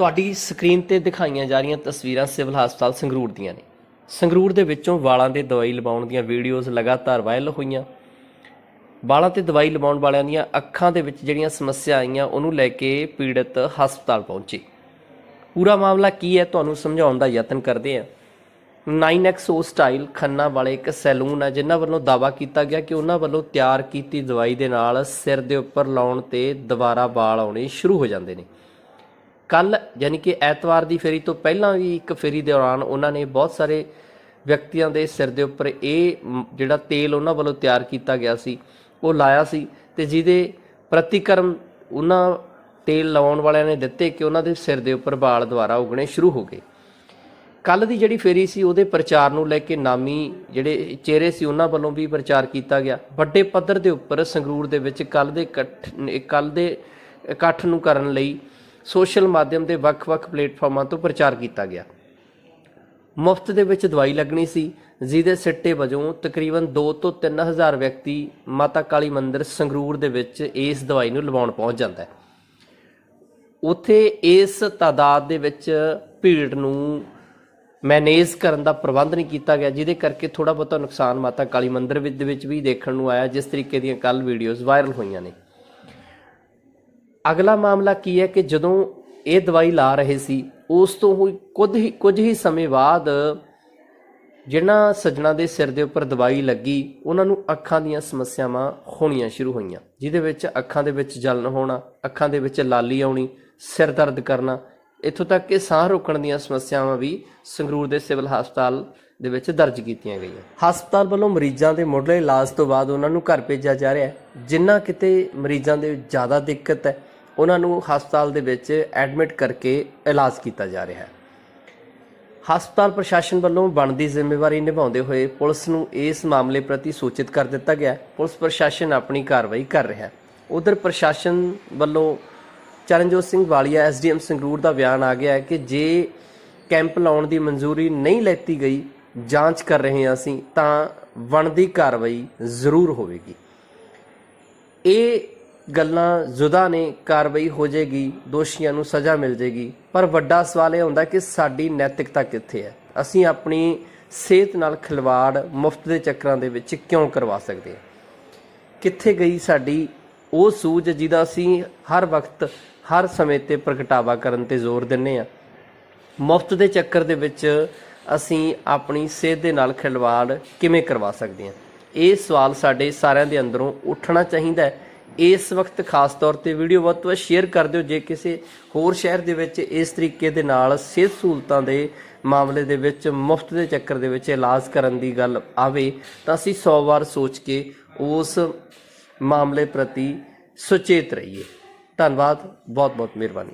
ਤੁਹਾਡੀ ਸਕਰੀਨ ਤੇ ਦਿਖਾਈਆਂ ਜਾ ਰਹੀਆਂ ਤਸਵੀਰਾਂ ਸਿਵਲ ਹਸਪਤਾਲ ਸੰਗਰੂਰ ਦੀਆਂ ਨੇ। ਸੰਗਰੂਰ ਦੇ ਵਿੱਚੋਂ ਵਾਲਾਂ ਦੇ ਦਵਾਈ ਲਵਾਉਣ ਦੀਆਂ ਵੀਡੀਓਜ਼ ਲਗਾਤਾਰ ਵਾਇਰਲ ਹੋਈਆਂ। ਵਾਲਾਂ ਤੇ ਦਵਾਈ ਲਵਾਉਣ ਵਾਲਿਆਂ ਦੀਆਂ ਅੱਖਾਂ ਦੇ ਵਿੱਚ ਜਿਹੜੀਆਂ ਸਮੱਸਿਆ ਆਈਆਂ, ਉਹਨੂੰ ਲੈ ਕੇ ਪੀੜਤ ਹਸਪਤਾਲ ਪਹੁੰਚੇ। ਪੂਰਾ ਮਾਮਲਾ ਕੀ ਹੈ, ਤੁਹਾਨੂੰ ਸਮਝਾਉਣ ਦਾ ਯਤਨ ਕਰਦੇ ਹਾਂ। 9XO ਸਟਾਈਲ ਖੰਨਾ ਵਾਲੇ ਇੱਕ ਸੈਲੂਨ ਹੈ, ਜਿਨ੍ਹਾਂ ਵੱਲੋਂ ਦਾਵਾ ਕੀਤਾ ਗਿਆ ਕਿ ਉਹਨਾਂ ਵੱਲੋਂ ਤਿਆਰ ਕੀਤੀ ਦਵਾਈ ਦੇ ਨਾਲ ਸਿਰ ਦੇ ਉੱਪਰ ਲਾਉਣ ਤੇ ਦੁਬਾਰਾ ਵਾਲ ਆਉਣੇ ਸ਼ੁਰੂ ਹੋ ਜਾਂਦੇ ਨੇ। ਕੱਲ ਯਾਨੀ ਕਿ ਐਤਵਾਰ ਦੀ ਫੇਰੀ ਤੋਂ ਪਹਿਲਾਂ ਵੀ ਇੱਕ ਫੇਰੀ ਦੌਰਾਨ ਉਹਨਾਂ ਨੇ ਬਹੁਤ ਸਾਰੇ ਵਿਅਕਤੀਆਂ ਦੇ ਸਿਰ ਦੇ ਉੱਪਰ ਇਹ ਜਿਹੜਾ ਤੇਲ ਉਹਨਾਂ ਵੱਲੋਂ ਤਿਆਰ ਕੀਤਾ ਗਿਆ ਸੀ, ਉਹ ਲਾਇਆ ਸੀ ਤੇ ਜਿਹਦੇ ਪ੍ਰਤੀਕਰਮ ਉਹਨਾਂ ਤੇਲ ਲਾਉਣ ਵਾਲਿਆਂ ਨੇ ਦਿੱਤੇ ਕਿ ਉਹਨਾਂ ਦੇ ਸਿਰ ਦੇ ਉੱਪਰ ਵਾਲ ਦੁਆਰਾ ਉਗਣੇ ਸ਼ੁਰੂ ਹੋ ਗਏ। ਕੱਲ ਦੀ ਜਿਹੜੀ ਫੇਰੀ ਸੀ, ਉਹਦੇ ਪ੍ਰਚਾਰ ਨੂੰ ਲੈ ਕੇ ਨਾਮੀ ਜਿਹੜੇ ਚਿਹਰੇ ਸੀ, ਉਹਨਾਂ ਵੱਲੋਂ ਵੀ ਪ੍ਰਚਾਰ ਕੀਤਾ ਗਿਆ। ਵੱਡੇ ਪੱਧਰ ਦੇ ਉੱਪਰ ਸੰਗਰੂਰ ਦੇ ਵਿੱਚ ਕੱਲ ਦੇ ਇਕੱਠ ਕੱਲ ਦੇ ਇਕੱਠ ਨੂੰ ਕਰਨ ਲਈ ਸੋਸ਼ਲ ਮਾਧਿਅਮ ਦੇ ਵੱਖ-ਵੱਖ ਪਲੇਟਫਾਰਮਾਂ ਤੋਂ ਪ੍ਰਚਾਰ ਕੀਤਾ ਗਿਆ। ਮੁਫਤ ਦੇ ਵਿੱਚ ਦਵਾਈ ਲੱਗਣੀ ਸੀ, ਜਿਹਦੇ ਸਿੱਟੇ ਵਜੋਂ ਤਕਰੀਬਨ 2 ਤੋਂ 3000 ਵਿਅਕਤੀ ਮਾਤਾ ਕਾਲੀ ਮੰਦਿਰ ਸੰਗਰੂਰ ਦੇ ਵਿੱਚ ਇਸ ਦਵਾਈ ਨੂੰ ਲਵਾਉਣ ਪਹੁੰਚ ਜਾਂਦਾ ਹੈ। ਉਥੇ ਇਸ ਤਾਦਾਦ ਦੇ ਵਿੱਚ ਭੀੜ ਨੂੰ ਮੈਨੇਜ ਕਰਨ ਦਾ ਪ੍ਰਬੰਧ ਨਹੀਂ ਕੀਤਾ ਗਿਆ, ਜਿਹਦੇ ਕਰਕੇ ਥੋੜਾ ਬਹੁਤਾ ਨੁਕਸਾਨ ਮਾਤਾ ਕਾਲੀ ਮੰਦਿਰ ਵਿੱਚ ਦੇ ਵਿੱਚ ਵੀ ਦੇਖਣ ਨੂੰ ਆਇਆ, ਜਿਸ ਤਰੀਕੇ ਦੀਆਂ ਕੱਲ ਵੀਡੀਓਜ਼ ਵਾਇਰਲ ਹੋਈਆਂ ਨੇ। ਅਗਲਾ ਮਾਮਲਾ ਕੀ ਹੈ ਕਿ ਜਦੋਂ ਇਹ ਦਵਾਈ ਲਾ ਰਹੇ ਸੀ, ਉਸ ਤੋਂ ਹੀ ਕੁਝ ਹੀ ਕੁਝ ਹੀ ਸਮੇਂ ਬਾਅਦ ਜਿਹਨਾਂ ਸੱਜਣਾ ਦੇ ਸਿਰ ਦੇ ਉੱਪਰ ਦਵਾਈ ਲੱਗੀ, ਉਹਨਾਂ ਨੂੰ ਅੱਖਾਂ ਦੀਆਂ ਸਮੱਸਿਆਵਾਂ ਹੋਣੀਆਂ ਸ਼ੁਰੂ ਹੋਈਆਂ, ਜਿਹਦੇ ਵਿੱਚ ਅੱਖਾਂ ਦੇ ਵਿੱਚ ਜਲਨ ਹੋਣਾ, ਅੱਖਾਂ ਦੇ ਵਿੱਚ ਲਾਲੀ ਆਉਣੀ, ਸਿਰ ਦਰਦ ਕਰਨਾ, ਇੱਥੋਂ ਤੱਕ ਕਿ ਸਾਹ ਰੋਕਣ ਦੀਆਂ ਸਮੱਸਿਆਵਾਂ ਵੀ ਸੰਗਰੂਰ ਦੇ ਸਿਵਲ ਹਸਪਤਾਲ ਦੇ ਵਿੱਚ ਦਰਜ ਕੀਤੀਆਂ ਗਈਆਂ। ਹਸਪਤਾਲ ਵੱਲੋਂ ਮਰੀਜ਼ਾਂ ਦੇ ਮੁੱਢਲੇ ਇਲਾਜ ਤੋਂ ਬਾਅਦ ਉਹਨਾਂ ਨੂੰ ਘਰ ਭੇਜਿਆ ਜਾ ਰਿਹਾ ਹੈ ਜਿਨ੍ਹਾਂ ਕਿਤੇ ਮਰੀਜ਼ਾਂ ਦੇ ਜ਼ਿਆਦਾ ਦਿੱਕਤ ਹੈ ਉਹਨਾਂ ਨੂੰ ਹਸਪਤਾਲ ਦੇ ਵਿੱਚ ਐਡਮਿਟ ਕਰਕੇ ਇਲਾਜ ਕੀਤਾ ਜਾ ਰਿਹਾ ਹੈ। ਹਸਪਤਾਲ ਪ੍ਰਸ਼ਾਸਨ ਵੱਲੋਂ ਬਣਦੀ ਜ਼ਿੰਮੇਵਾਰੀ ਨਿਭਾਉਂਦੇ ਹੋਏ ਪੁਲਿਸ ਨੂੰ ਇਸ ਮਾਮਲੇ ਪ੍ਰਤੀ ਸੂਚਿਤ ਕਰ ਦਿੱਤਾ ਗਿਆ ਪੁਲਿਸ ਪ੍ਰਸ਼ਾਸਨ ਆਪਣੀ ਕਾਰਵਾਈ ਕਰ ਰਿਹਾ ਹੈ। ਉਧਰ ਪ੍ਰਸ਼ਾਸਨ ਵੱਲੋਂ ਚਰਨਜੋਤ ਸਿੰਘ ਵਾਲੀਆ ਐਸਡੀਐਮ ਸੰਗਰੂਰ ਦਾ ਬਿਆਨ ਆ ਗਿਆ ਹੈ ਕਿ ਜੇ ਕੈਂਪ ਲਾਉਣ ਦੀ ਮਨਜ਼ੂਰੀ ਨਹੀਂ ਲੈਤੀ ਗਈ, ਜਾਂਚ ਕਰ ਰਹੇ ਹਾਂ ਅਸੀਂ, ਤਾਂ ਬਣਦੀ ਕਾਰਵਾਈ ਜ਼ਰੂਰ ਹੋਵੇਗੀ। ਇਹ ਗੱਲਾਂ ਜ਼ੁਦਾ ਨੇ, ਕਾਰਵਾਈ ਹੋ ਜਾਏਗੀ, ਦੋਸ਼ੀਆਂ ਨੂੰ ਸਜ਼ਾ ਮਿਲ ਜਾਏਗੀ। ਪਰ ਵੱਡਾ ਸਵਾਲ ਇਹ ਹੁੰਦਾ ਕਿ ਸਾਡੀ ਨੈਤਿਕਤਾ ਕਿੱਥੇ ਹੈ? ਅਸੀਂ ਆਪਣੀ ਸਿਹਤ ਨਾਲ ਖਿਲਵਾੜ ਮੁਫਤ ਦੇ ਚੱਕਰਾਂ ਦੇ ਵਿੱਚ ਕਿਉਂ ਕਰਵਾ ਸਕਦੇ ਹਾਂ? ਕਿੱਥੇ ਗਈ ਸਾਡੀ ਉਹ ਸੂਝ ਜਿਹਦਾ ਅਸੀਂ ਹਰ ਵਕਤ, ਹਰ ਸਮੇਂ ਤੇ ਪ੍ਰਗਟਾਵਾ ਕਰਨ ਤੇ ਜ਼ੋਰ ਦਿੰਨੇ ਆ ਮੁਫਤ ਦੇ ਚੱਕਰ ਦੇ ਵਿੱਚ ਅਸੀਂ ਆਪਣੀ ਸਿਹਤ ਦੇ ਨਾਲ ਖਿਲਵਾੜ ਕਿਵੇਂ ਕਰਵਾ ਸਕਦੇ ਹਾਂ? ਇਹ ਸਵਾਲ ਸਾਡੇ ਸਾਰਿਆਂ ਦੇ ਅੰਦਰੋਂ ਉੱਠਣਾ ਚਾਹੀਦਾ ਹੈ। ਇਸ ਵਕਤ ਖਾਸ ਤੌਰ ਤੇ ਵੀਡੀਓ ਵੱਧ ਤੋਂ ਵੱਧ ਸ਼ੇਅਰ ਕਰ ਦਿਓ। ਜੇ ਕਿਸੇ ਹੋਰ ਸ਼ਹਿਰ ਦੇ ਵਿੱਚ ਇਸ ਤਰੀਕੇ ਦੇ ਨਾਲ ਸਿਹਤ ਸਹੂਲਤਾਂ ਦੇ ਮਾਮਲੇ ਦੇ ਵਿੱਚ ਮੁਫਤ ਦੇ ਚੱਕਰ ਦੇ ਵਿੱਚ ਇਲਾਜ ਕਰਨ ਦੀ ਗੱਲ ਆਵੇ, ਤਾਂ ਅਸੀਂ 100 ਵਾਰ ਸੋਚ ਕੇ ਉਸ ਮਾਮਲੇ ਪ੍ਰਤੀ ਸੁਚੇਤ ਰਹੀਏ। ਧੰਨਵਾਦ ਬਹੁਤ ਬਹੁਤ ਮਿਹਰਬਾਨੀ।